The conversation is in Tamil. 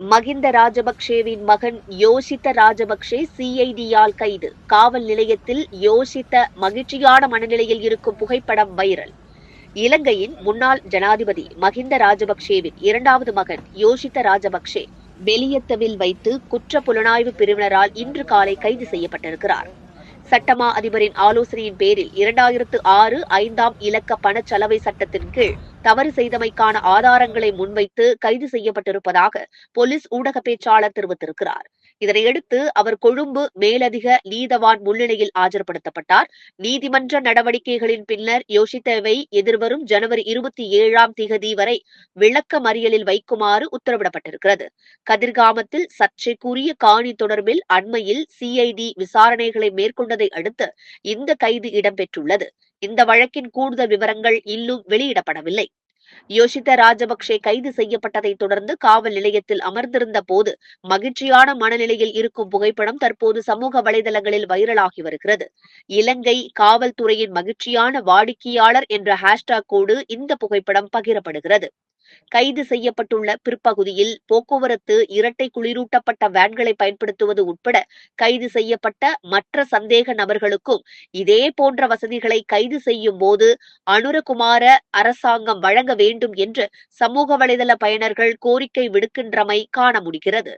மகிந்த ராஜபக்சேவின் மகன் யோசித்த ராஜபக்சே சிஐடியால் கைது. காவல் நிலையத்தில் யோசித்த மகிழ்ச்சியான மனநிலையில் இருக்கும் புகைப்படம் வைரல். இலங்கையின் முன்னாள் ஜனாதிபதி மகிந்த ராஜபக்சேவின் இரண்டாவது மகன் யோசித்த ராஜபக்சே வெளியத்தவில் வைத்து குற்ற புலனாய்வு பிரிவினரால் இன்று காலை கைது செய்யப்பட்டிருக்கிறார். சட்டமா அதிபரின் ஆலோசனையின் பேரில் இரண்டாயிரத்து ஆறு ஐந்தாம் இலக்க பணச்சலவை சட்டத்தின் கீழ் தவறு செய்தமைக்கான ஆதாரங்களை முன்வைத்து கைது செய்யப்பட்டிருப்பதாக போலீஸ் ஊடக பேச்சாளர் தெரிவித்திருக்கிறார். இதனையடுத்து அவர் கொழும்பு மேலதிக நீதவான் முன்னிலையில் ஆஜர்படுத்தப்பட்டார். நீதிமன்ற நடவடிக்கைகளின் பின்னர் யோசித்தவை எதிர்வரும் ஜனவரி இருபத்தி ஏழாம் திகதி வரை விளக்க மறியலில் வைக்குமாறு உத்தரவிடப்பட்டிருக்கிறது. கதிர்காமத்தில் சர்ச்சைக்குரிய காணி தொடர்பில் அண்மையில் சிஐடி விசாரணைகளை மேற்கொண்டதை அடுத்து இந்த கைது இடம்பெற்றுள்ளது. இந்த வழக்கின் கூடுதல் விவரங்கள் இன்னும் வெளியிடப்படவில்லை. யோசித்த ராஜபக்சே கைது செய்யப்பட்டதை தொடர்ந்து காவல் நிலையத்தில் அமர்ந்திருந்த போது மகிழ்ச்சியான மனநிலையில் இருக்கும் புகைப்படம் தற்போது சமூக வலைதளங்களில் வைரலாகி வருகிறது. இலங்கை காவல்துறையின் மகிழ்ச்சியான வாடிக்கையாளர் என்ற ஹேஷ்டாகோடு இந்த புகைப்படம் பகிரப்படுகிறது. கைது செய்யப்பட்டுள்ள பிற்பகுதியில் போக்குவரத்து இரட்டை குளிரூட்டப்பட்ட வேன்களை பயன்படுத்துவது உட்பட கைது செய்யப்பட்ட மற்ற சந்தேக நபர்களுக்கும் இதே போன்ற வசதிகளை கைது செய்யும் போது அனுரகுமார அரசாங்கம் வழங்க வேண்டும் என்று சமூக வலைதள பயனர்கள் கோரிக்கை விடுக்கின்றமை காண முடிகிறது.